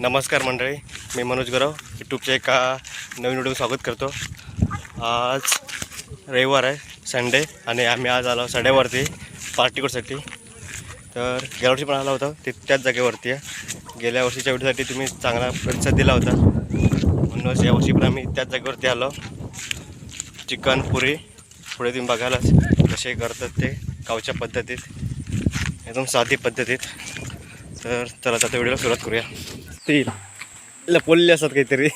नमस्कार मंडळी मी मनोज गौरव यूट्यूबच्या एका नवीन व्हिडिओ स्वागत करतो. आज रविवार आहे संडे आणि आम्ही आज आलो संडेवरती पार्टी करूसाठी तर गेल्या वर्षी पण आला होता ते त्याच जागेवरती आहे. गेल्या वर्षीच्या व्हिडिओसाठी तुम्ही चांगला प्रतिसाद दिला होता. म्हणूनच यावर्षी पण आम्ही त्याच जागेवरती आलो. चिकन पुरी पुढे तुम्ही बघायलाच कसे करतात ते गावच्या पद्धतीत एकदम साधी पद्धतीत. तर चला आता व्हिडिओला सुरुवात करूया. ते लपवलेले असतात काहीतरी.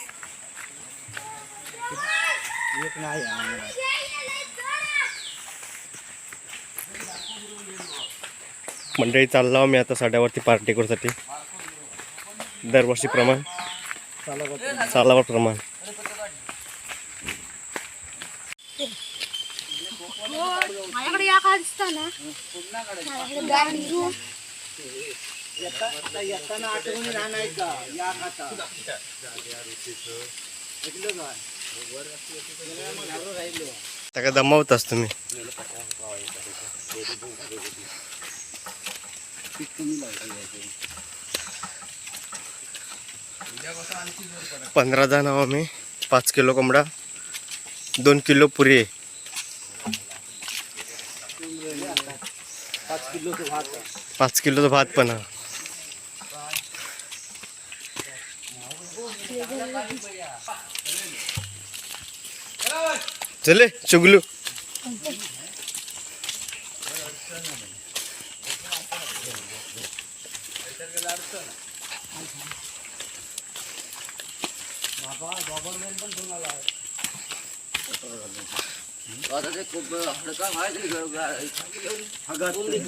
मंडळी चाललो मी आता साड्यावरती पार्टी करूसाठी. दरवर्षीप्रमाण सालावर प्रमाण. माझ्याकडे या का दिसता ना माझ्याकडे गाडी घेऊन त्या काय दमावताच तुम्ही? पंधरा जण आहो आम्ही. पाच किलो कोंबडा दोन किलो पुरी. पाच किलोचा भात. पण. हा. चले चुगलू।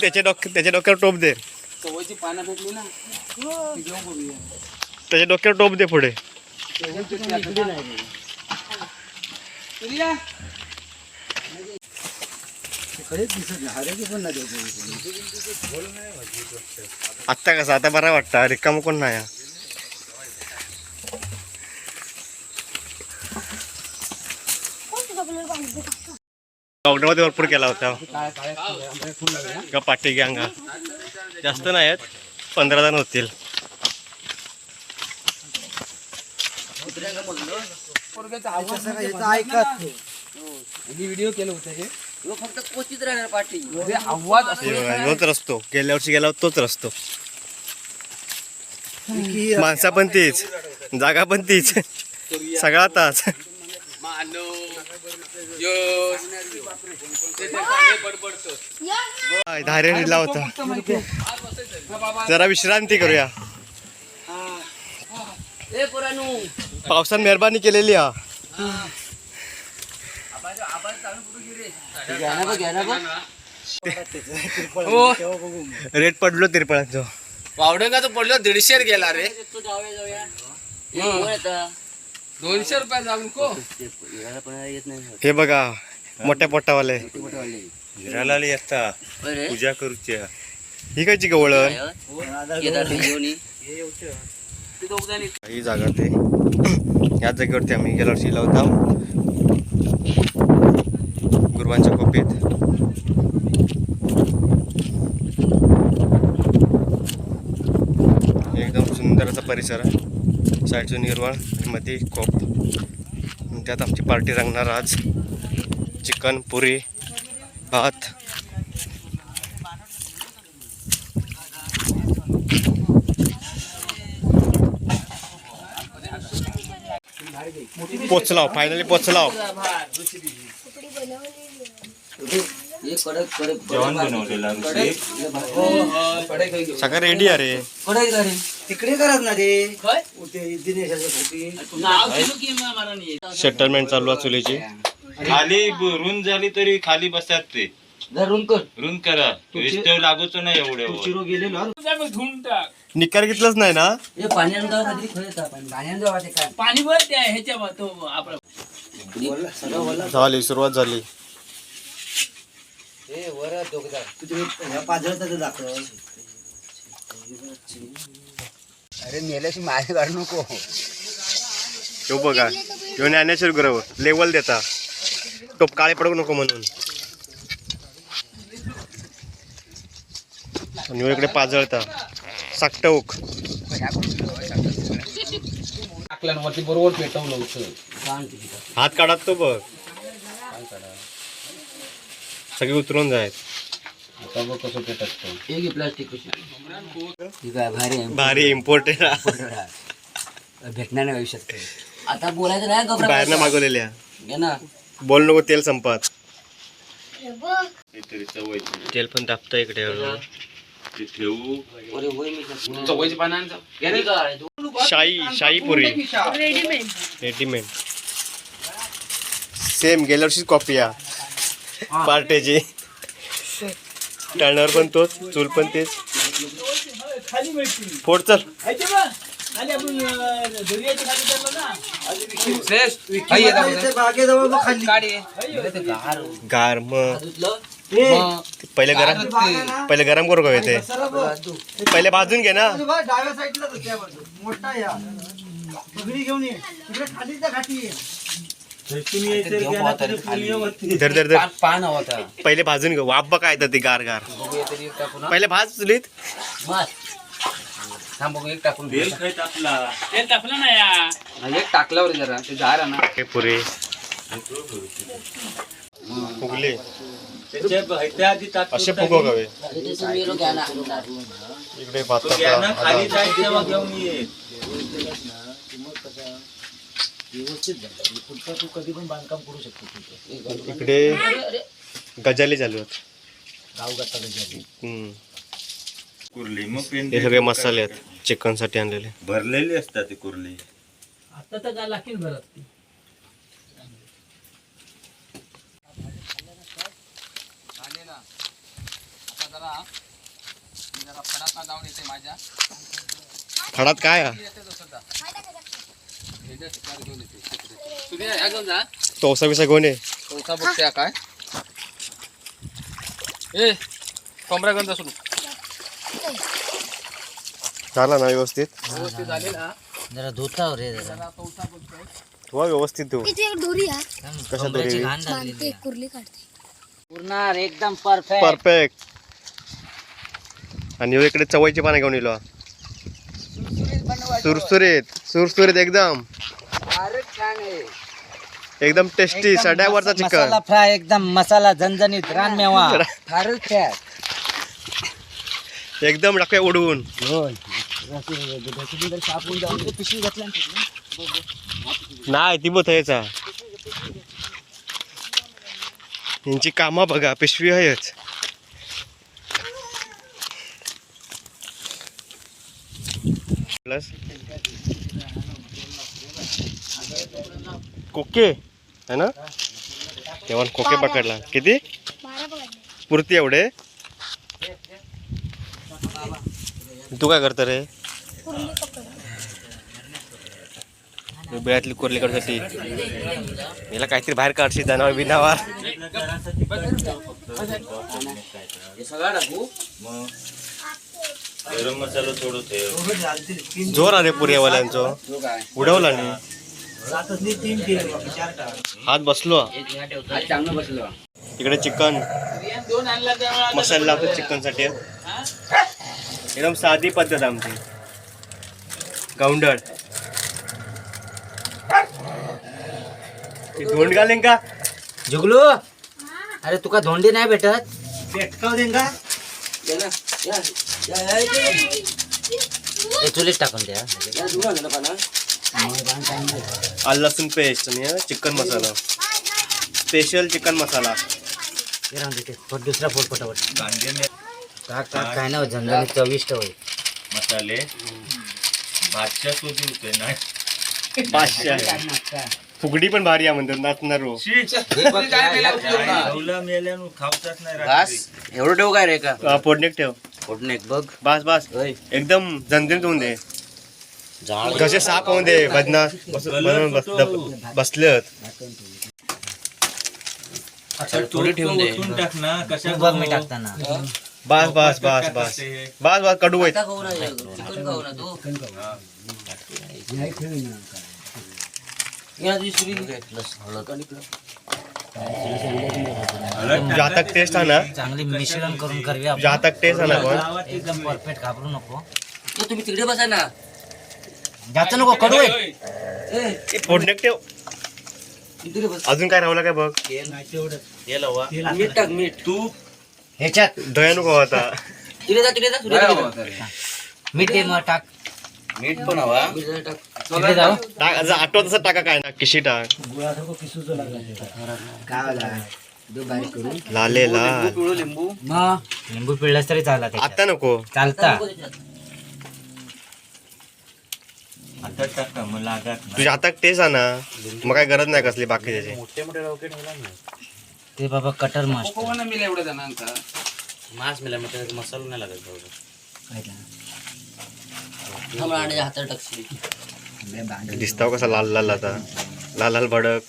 त्याच्या डोक्या त्याच्या डोक्यावर टोप दे। सवयची पानं भेटली ना। ती घेऊन बघूया त्याच्या डोक्यावर टोप दे पुढे। प्रिया आत्ता कसं आता बरा वाटतं. रिकाम कोण नाही लॉकडाऊन मध्ये भरपूर केला होता. का पाठी गँगा जास्त नाही आहेत. पंधरा जण होतील. ऐकत व्हिडिओ केलं होतं हे. फक्त कोचित राहणार पाठी. म्हणजे हे रस्तो. गेल्या वर्षी गेला तोच रस्तो. माणसा पण तीच. जागा पण तीच. सगळा तास. धारे दिला होता. जरा विश्रांती करूया. ए पोरानू. पावसानं मेहरबानी केलेली हा. रेट पडलो तिरपळांचो. पावडे का तो पडलो? दीडशे गेला रे? दोनशे रुपये जाऊन को. हे बघा मोठ्या पोटावाले. हिराला येता? पूजा करूच्या ही कायची गवळ दोघजणी ही जागा ते. याच जागेवरती आम्ही गेल्या वर्षी होता. गुरुवांच्या कोपीत. एकदम सुंदर असा परिसर. आहे साईडचं निर्वळ आणि मध्ये कोप त्यात आमची पार्टी रंगणार आज. चिकन पुरी भात. पोचलाव फायनली पोचलाव. हे कडक कडक जेवण. बनवलेलं सगळं रेडी आहे रे. कडक रे तिकडे करत ना ते. सेटलमेंट चालू आहे चुलीची. खाली रुंद झाली तरी खाली बसतात ते. धरून कर रुंद करा. विस्टेव लागूच नाही एवढे चिरो गेलेलो निकार घेतलंच नाही ना? हे पाण्यानं जाऊ कधी खरं येतं पाणी गाण्यान जेव्हा ते काय? पाणी वर त्या ह्याच्या तो आपला सगळं वल्ला झाली सुरुवात झाली. तुझे ह्या पाजळतात दाखव. अरे मेल्याशी मागे काढू नको. तो बघा ह्यो ज्ञानेश्वर गुरव लेवल देता. टोप काळे पडू नको म्हणून. आणि ह्यो इकडे पाजळता. साकटवूक टाकल्या ना वरती बरोबर पेटवलं होतं. हात काढत तो बघ. सगळे उतरून जायत. आता बघ कसं पेटत हे घे प्लास्टिक पिशवी ठीक आहे. भारी आहे. भारी इम्पोर्टेड भेटणार नाही आयुष्यात आता बोलायचं नाही गप्पा बाहेरनं मागवलेल्या. घे ना. बोल नको तेल संपत. तेल पण तापतं इकडे ठेवू? पानांचा. शाही शाही पुरी रेडीमेड रेडीमेड सेम गेल्या वर्षीच कॉपी या. पार्टेची टर्नर पण तोच चूल पण तेच. फोड चल. आहे. गार मग. पहिले गरम पहिले गरम करू का ते पहिले भाजून घे ना. डाव्या साईडला मोठा या. घेऊन ये. तिकडे खाली. त्या. धर धर धर. पान- होता. पहिले भाजून घे. वाप बघा येतं ती गार गार. पहिले भाज चुलीत. थांब बघू एक टाकून टाकल्यावर जरा ते ना. हे पुरे. फुगले. असे इकडे तो खाली जायचं तेव्हा घेऊन ये. इकडे गजाली चालू. कुर्ली मग हे सगळे मसाले आहेत चिकनसाठी आणलेले. भरलेली असतात ती कुर्ली. आता जरा फडात जाऊन येते माझ्या खडात काय? हा? हे जे शिकार घेऊन येते तिकडे. तुम्ही ह्या घेऊन जा तोसा बिसा घेऊन ये. चौथा बघते काय ए कोंबड्या घेऊन जा सुरू झाला ना व्यवस्थित? व्यवस्थित झाले ना जरा धुता रे जरा. चौथा बघतोय हो व्यवस्थित तू इथे एक दोरी हा. कुर्ली काढते. एकदम परफेक्ट परफेक्ट आणि इकडे चवळीची पानं घेऊन येलो. सुरसुरीत सुरसुरीत एकदम. एकदम टेस्टी सड्यावरचा चिकन. फ्राय एकदम मसाला झणझणीत रानमेवा फारच एकदम टाकूया उडवून. नाही ती बोथ यायचा. यांची कामं बघा पिशवी आहेच प्लस? कोके है ना? तेव्हा कोके पकडला. किती? पुरती एवढे? तू काय करतो रे? बिळातली कोरली काढण्यासाठी याला काहीतरी बाहेर काढशी जनावर बिनावर. हे गरम मसाला जोर आले काय उडवला नाही हात बसलो. चांगलं बसलं. इकडे चिकन. मसाला लावतो चिकनसाठी एकदम साधी पद्धत आमची. गावंडळ ती धोंड घालेन का? जुगलू अरे तुका धोंडी नाही भेटत. पेटकाव देंगा ये ना या या या इथे. हे चुलीच टाकून द्या ना लसूण पेस्ट आणि chicken masala. Special chicken masala. हे. फट दुसरा फोड ने- टाक टाक काय ना झणझणीत चविष्ट होईल. मसाले. भातच्या होते नाही. पाचशे फुगडी पण भारी आहे म्हणतात नाचणार हो ना? एवढं ठेवू काय रे का? फोडणीत ठेव. फोडणे एक बघ बस बस एकदम झणझणीत होऊन दे जाळ कसे साप होऊन दे बदना बस बनवून बस दब- बसलेत आता थोडी ठेवून दे. ओतून टाक ना कशा तू बघ मी टाकताना बस बस बस बस बस बस कडू आहेत आता खाऊ ना चिकन खाऊ ना तू या ती सुरी प्लस हळद जहाँ तक टेस्ट आहे ना? चांगली मिश्रण करून करूया आपण. जहाँ तक टेस्ट आहे ना पण. एकदम परफेक्ट घाबरू नको. तुम्ही तिकडे बसा ना. जायचं नको कडू आहे फोडण्यात ठेव. बस. अजून काय राहिलं काय बघ? मीठ टाक मीठ. तू ह्याच्यात. दया नको आता. तिथे जा तिथे जा? मीठ आहे मग टाक. मीठ पण हवा. मीठ जरा टाक. आठवत तसं टाका काय ना किशी टाक. लाले लाल. लिंबू लिंबू पिळलास तरी चालला आता नको. चालता. आता. तुझ्या हातात टेस्ट आहे ना मग काय गरज नाही कसली बाकी त्याची ते बाबा कटर मास्टर. कोकोवनं मिळालं एवढ्या जणांचा? मास मिला मग मसाला नाही लागत बरोबर थांबा आणि हातात टाकशील. दिसताव कसा लाल लाल आता? लाल लाल भडक.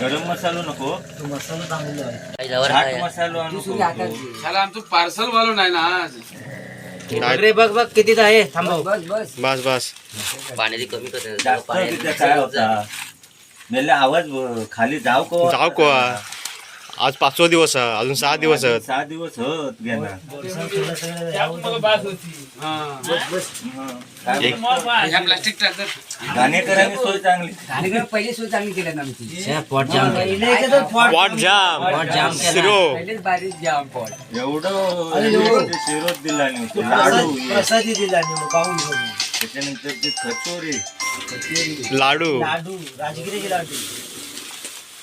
गरम मसालो नको. तू मसाला आमचं पार्सल वालो नाही ना आज. काय? रे बघ बघ कितीच आहे. थांबव बस बस बस. बस पाण्याची कमी कर जास्त तिथे काय होता? मेले आवाज खाली जाऊ को जाऊ को आज पाचवा दिवस आहे अजून सहा दिवस आहेत. सहा दिवस होत हा. ट्रॅक्टर घाणेकरांनी सोय चांगली. पहिली सोय चांगली केली ना आमची. पोट जाम जाम पोट जाम. बारीक जाम पोट. एवढं शिरोत दिला नाही. तो लाडू. प्रसादी दिला पाहून त्याच्यानंतर ते खचोरी. लाडू. लाडू राजगिरीचे लाडू.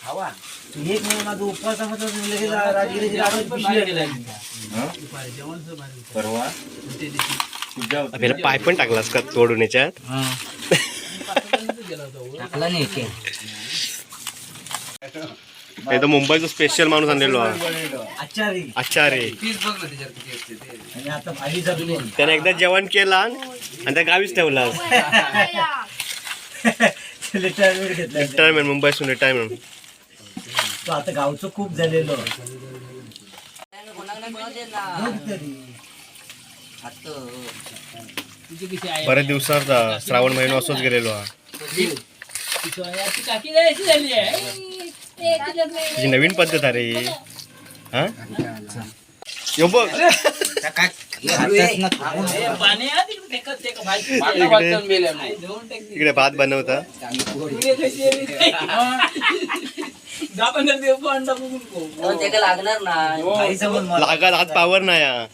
हवा तू एक महिना माझा उपवास होता लगेच राजगिरीचे लाडू पिशवी आणली. हं? परवा? तुझ्या आपल्याला पाय पण टाकलास का तोडून याच्यात? टाकला नाही की हे तर मुंबईचा स्पेशल माणूस आणलेलो आचारी. आणि आता भाजी जगली. त्याने एकदा जेवण केलं आणि त्या गावीच ठेवला. रिटायरमेंट घेतला. रिटायरमेंट मुंबईसून रिटायरमेंट तो आता गावचं खूप झालेलो. बऱ्याच दिवसात श्रावण महिना असंच गेलेलो हा. तुझी नवीन पद्धत अरे हा? यो बघ. इकडे भात बनवता. ते काय लागणार समोर मला लागत हात पावर नाही हा.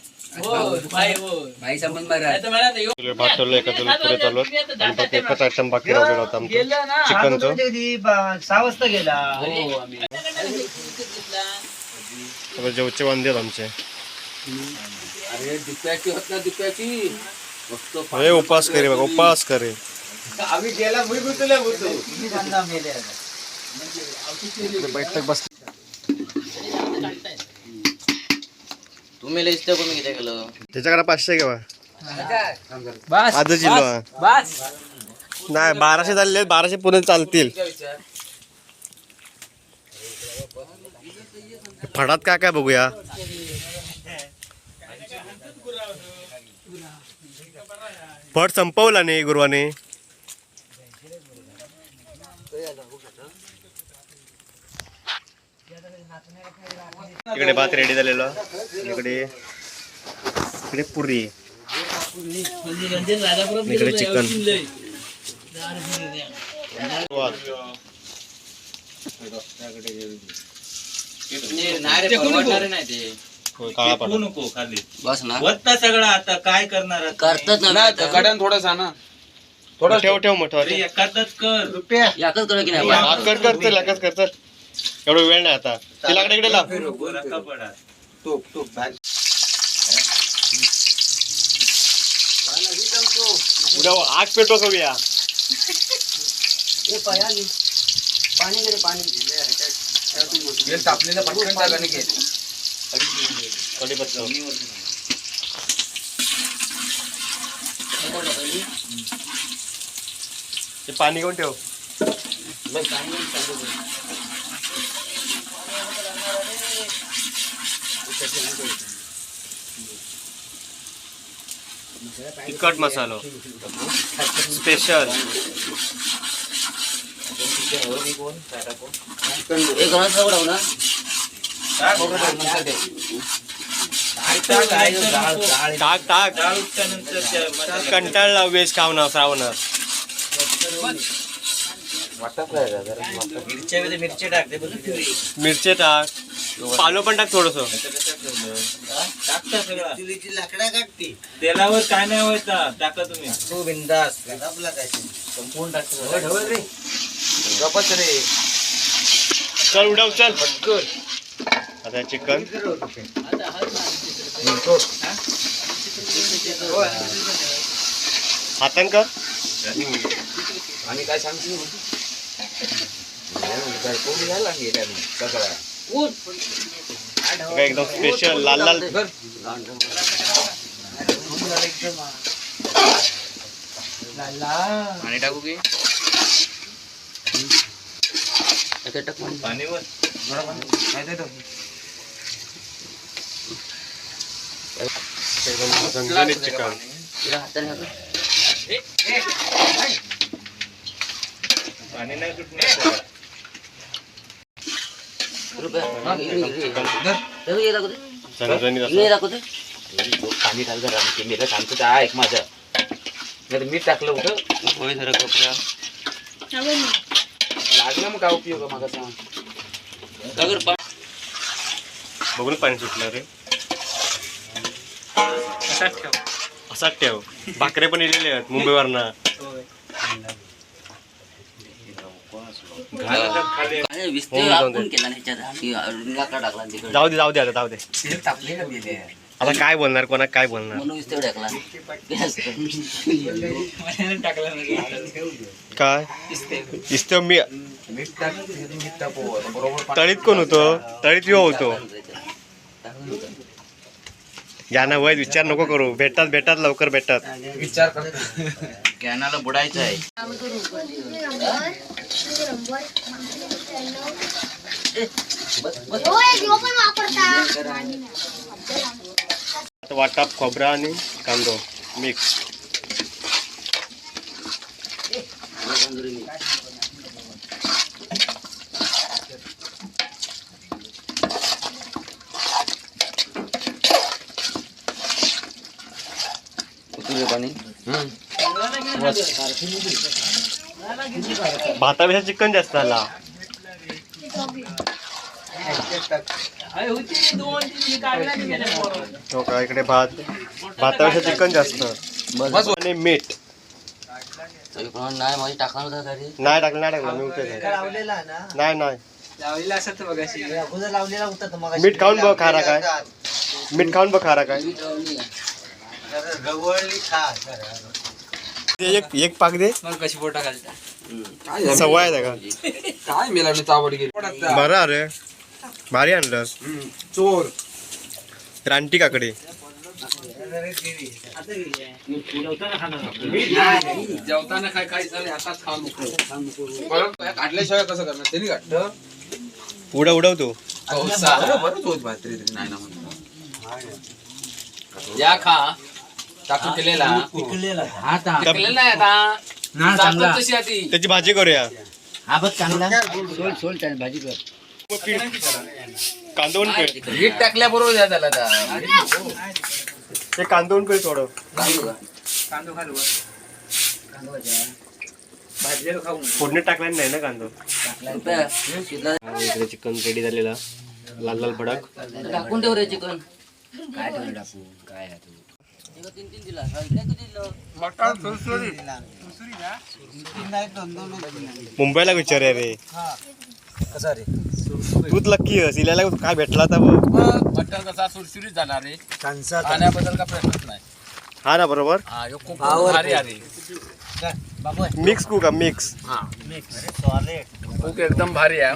भाई संबंध मारा. भात ठेवलं एका चुलीत पुढे चालू आणि फक्त एकच आयटम बाकी राहिलेला होता आमचा. चिकनचं. कधी बा- सहा वाजता गेला. सगळं जेवचे वांदे आमचे. अरे दुप्याची होत ना दुप्याची. फक्त अरे उपास करे बघा उपास करे आम्ही गेला मी गुतले होतो बैठक बस तुम्ही किती केलं त्याच्याकडे पाचशे घेवा बस आजच जिल्हा बस नाही बाराशे झालेले आहेत, बाराशे पुढे चालतील. फडात काय काय बघूया? फड संपवला नाही गुरुवाने. इकडे भात रेडी झालेलो. इकडे इकडे पुरी. इकडे चिकन नाही रे परवडणार नाही ते काळा तू नको खाली बस ना. वत्ता सगळा आता काय करणार? करतात ना थोडासा थोडा ठेव ठेव. मोठं एखादच कर याकच करू की नाही? हात कर कर चल एकच कर चल एवढं वेळ नाही आता. तिलाकडे इकडे लाव. उद्या आग पेटो करूया ए, पाणी तापलेलं पटकन टाका नाही ते पाणी घेऊन ठेव? तिखट मसालो. स्पेशल टाक. टाक कंटाळला वेज खाऊ ना श्रावणात मिरच्या बिरच्या- मिरची टाकते बघ. मिरची टाक. पालो पण टाक थोडस. टाकता सगळं चुलीची लाकडा काढते. तेलावर काय नाही व्हायचा टाका तुम्ही. तू बिंदास. आपला काय संपूर्ण टाकतो गपच रे. चल उडव चल. आता चिकन. हातान कर. आणि काय सांगशील? काय कोणी झाला काय एकदम स्पेशल लाल लाल। आणि टाकू की झणझणीत चिकन। पाणी नाही सुटणार. पाणी टाकलं राहते मेलं सांगतो ते ऐक माझं. नाही मीठ टाकलं होतं लागलं मग काय उपयोग मागा सांग बघून पाणी सुटलं रे. असाच ठेव. भाकरे पण इलेले आहेत मुंबईवरनं. केला नाही ह्याच्यात टाकला तिकडे. जाऊ दे जाऊ दे आता जाऊ दे. टाकले ना गेले आता काय बोलणार कोणा काय बोलणार? म्हणून टाकला. काय? इस्त मी तळीत कोण होतो? तळीत यो होतो. ज्ञाना वय विचार नको करू. भेटतात भेटतात लवकर भेटतात. विचार करतो. कॅनाला बुडायचं आहे आता वाटा खोबरा आणि कांदो मिक्स पाणी भातापेक्षा चिकन जास्त झाला. हो का इकडे भात. भातापेक्षा चिकन जास्त. आणि मीठ. तरी नाही नाही टाकलं नाही टाकलं मी उठे नाही नाही. मीठ खाऊन बघ खारा काय. मीठ खाऊन बघ खारा काय. खा. एक एक पाक दे. मग कशी पोटा घालता सवय आहे का? काय मेला चावड गेली. बरं अरे भारी आणलंस. चोर. रानटी काकडे. जेवताना काय काय झालं आताच खाऊ नको काढल्याशिवाय कसं करणार? त्यांनी काढलं. उडव उडव तू. बरंच होत भात्री नाही ना म्हणून या खा. टाकून केलेला पिकलेला. केलेला नाही आता. जातो तशी आधी. त्याची भाजी करूया. हा बघ चांगला. भाजी कर. कांदवून पेळ मीठ टाकल्याबरोबर झाला आता. ते कांदवून पेळ थोडं फोडणी टाकल्याने नाही ना कांदो इकडे चिकन रेडी झालेला. लाल लाल भडक. टाकून ठेव रे चिकन. काय ठेवलं टाकून? काय तीन तीन दिला इकडे किती दिलं मुंबईला विचारूया रे. कसा रे? तूच लक्की आहेस इल्याला काय भेटला तर मटण कसा सुरसुरीत झाला रे कांसा खाण्याबद्दल का प्रश्नच नाही. हा ना बरोबर? हा ह्यो खूप आवडतो. भारी आहे. बाबू मिक्स कू का मिक्स हा. सॉलिड खूप एकदम भारी आहे.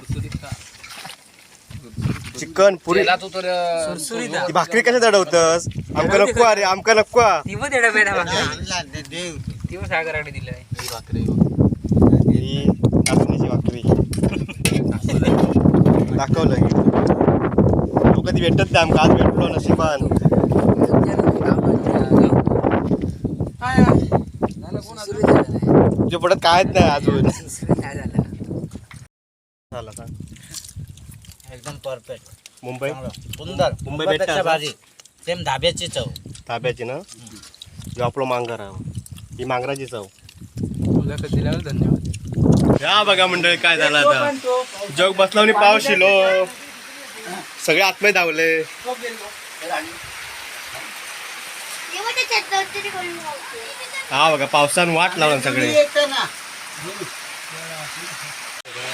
चिकन पुरी. तेला तो तर ती भाकरी कशा दडवतस आमका नको अरे आमका नको. ही कापणीची भाकरी. दाखवलं तू कधी भेटत नाही आमका आज भेटलो नशिबान. तुझ्या पडत कायच नाही अजून झाला का एकदम परफेक्ट. मुंबई? सुंदर. मुंबई मुंबईपेक्षा भेटतं भाजी सेम धाब्याची चव. ताब्याची ना? जो आपलं मांगर आहे ही मांगराची चव. मुलाखत दिल्यावर धन्यवाद. या बघा मंडळी काय झालं आता? जग बसला आणि पाऊस शिलो. सगळे आतमध्ये धावले. हा बघा पावसान वाट लावला सगळे.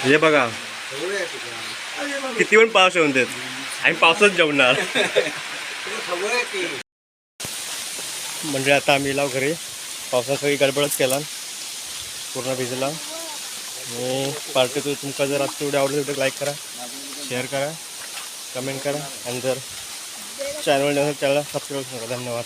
हे बघा किती पण पाऊस येऊन देत? आम्ही पावसात जेवणार. म्हणजे आता आम्ही लाव घरी. पावसात सगळी गडबडच केला. पूर्ण भिजला. आणि पार्टी तू तुमका जर आजची व्हिडिओ आवडली तर लाईक करा. शेअर करा. कमेंट करा. आणि जर चॅनल चॅनलला सबस्क्राईब करा धन्यवाद.